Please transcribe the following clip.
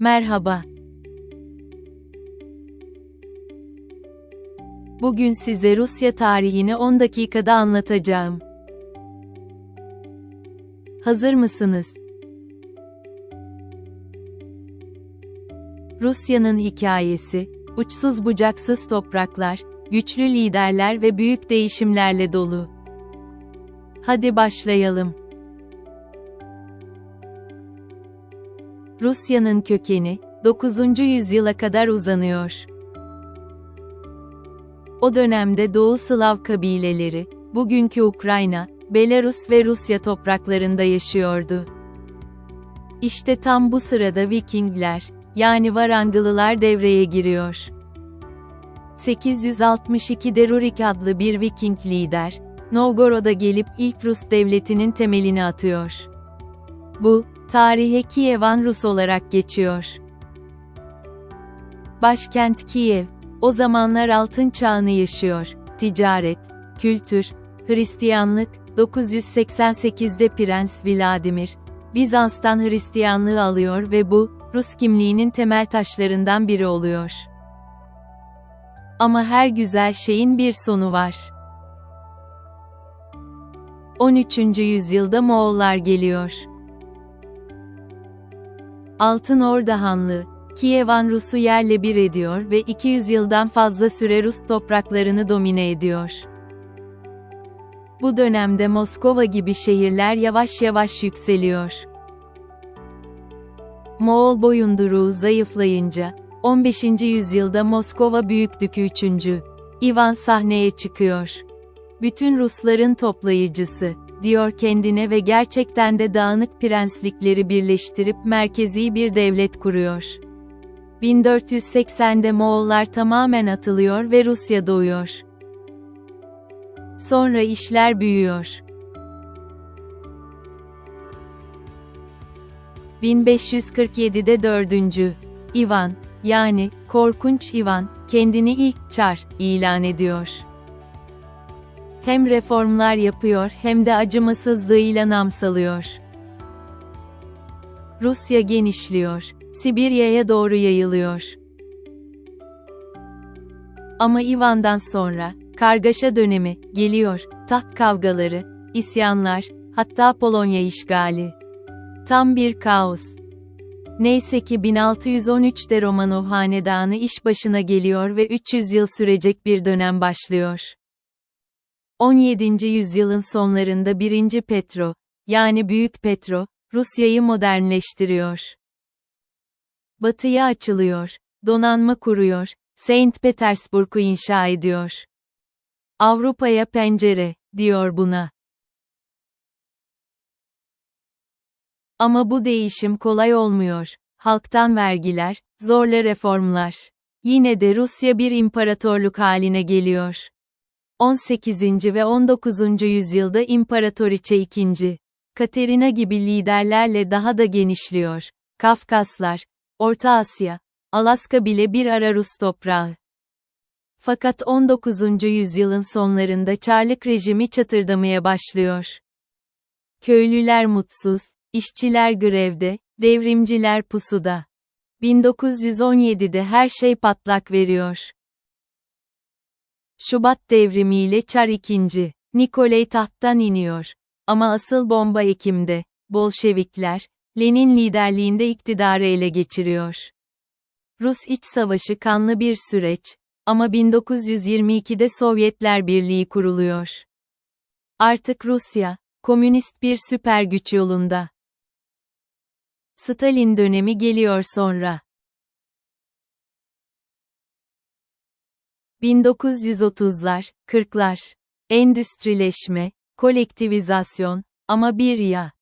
Merhaba. Bugün size Rusya tarihini 10 dakikada anlatacağım. Hazır mısınız? Rusya'nın hikayesi, uçsuz bucaksız topraklar, güçlü liderler ve büyük değişimlerle dolu. Hadi başlayalım. Rusya'nın kökeni, 9. yüzyıla kadar uzanıyor. O dönemde Doğu Slav kabileleri, bugünkü Ukrayna, Belarus ve Rusya topraklarında yaşıyordu. İşte tam bu sırada Vikingler, yani Varangılılar devreye giriyor. 862'de Rurik adlı bir Viking lider, Novgorod'a gelip ilk Rus devletinin temelini atıyor. Bu, tarihe Kievan Rus olarak geçiyor. Başkent Kiev, o zamanlar altın çağını yaşıyor. Ticaret, kültür, Hristiyanlık, 988'de Prens Vladimir, Bizans'tan Hristiyanlığı alıyor ve bu, Rus kimliğinin temel taşlarından biri oluyor. Ama her güzel şeyin bir sonu var. 13. yüzyılda Moğollar geliyor. Altın Orda Hanlığı, Kievan Rus'u yerle bir ediyor ve 200 yıldan fazla süre Rus topraklarını domine ediyor. Bu dönemde Moskova gibi şehirler yavaş yavaş yükseliyor. Moğol boyunduruğu zayıflayınca, 15. yüzyılda Moskova Büyükdükü 3. Ivan sahneye çıkıyor. Bütün Rusların toplayıcısı, diyor kendine ve gerçekten de dağınık prenslikleri birleştirip merkezi bir devlet kuruyor. 1480'de Moğollar tamamen atılıyor ve Rusya doğuyor. Sonra işler büyüyor. 1547'de 4. Ivan, yani Korkunç Ivan, kendini ilk çar ilan ediyor. Hem reformlar yapıyor hem de acımasızlığıyla nam salıyor. Rusya genişliyor, Sibirya'ya doğru yayılıyor. Ama Ivan'dan sonra, kargaşa dönemi, geliyor, taht kavgaları, isyanlar, hatta Polonya işgali. Tam bir kaos. Neyse ki 1613'te Romanov hanedanı iş başına geliyor ve 300 yıl sürecek bir dönem başlıyor. 17. yüzyılın sonlarında 1. Petro, yani Büyük Petro, Rusya'yı modernleştiriyor. Batıya açılıyor, donanma kuruyor, Saint Petersburg'u inşa ediyor. Avrupa'ya pencere, diyor buna. Ama bu değişim kolay olmuyor. Halktan vergiler, zorla reformlar. Yine de Rusya bir imparatorluk haline geliyor. 18. ve 19. yüzyılda İmparatoriçe II. Katerina gibi liderlerle daha da genişliyor. Kafkaslar, Orta Asya, Alaska bile bir ara Rus toprağı. Fakat 19. yüzyılın sonlarında Çarlık rejimi çatırdamaya başlıyor. Köylüler mutsuz, işçiler grevde, devrimciler pusuda. 1917'de her şey patlak veriyor. Şubat devrimiyle Çar II. Nikolay tahttan iniyor. Ama asıl bomba Ekim'de, Bolşevikler, Lenin liderliğinde iktidarı ele geçiriyor. Rus iç savaşı kanlı bir süreç, ama 1922'de Sovyetler Birliği kuruluyor. Artık Rusya, komünist bir süper güç yolunda. Stalin dönemi geliyor sonra. 1930'lar, 40'lar. Endüstrileşme, kolektivizasyon, ama bir ya.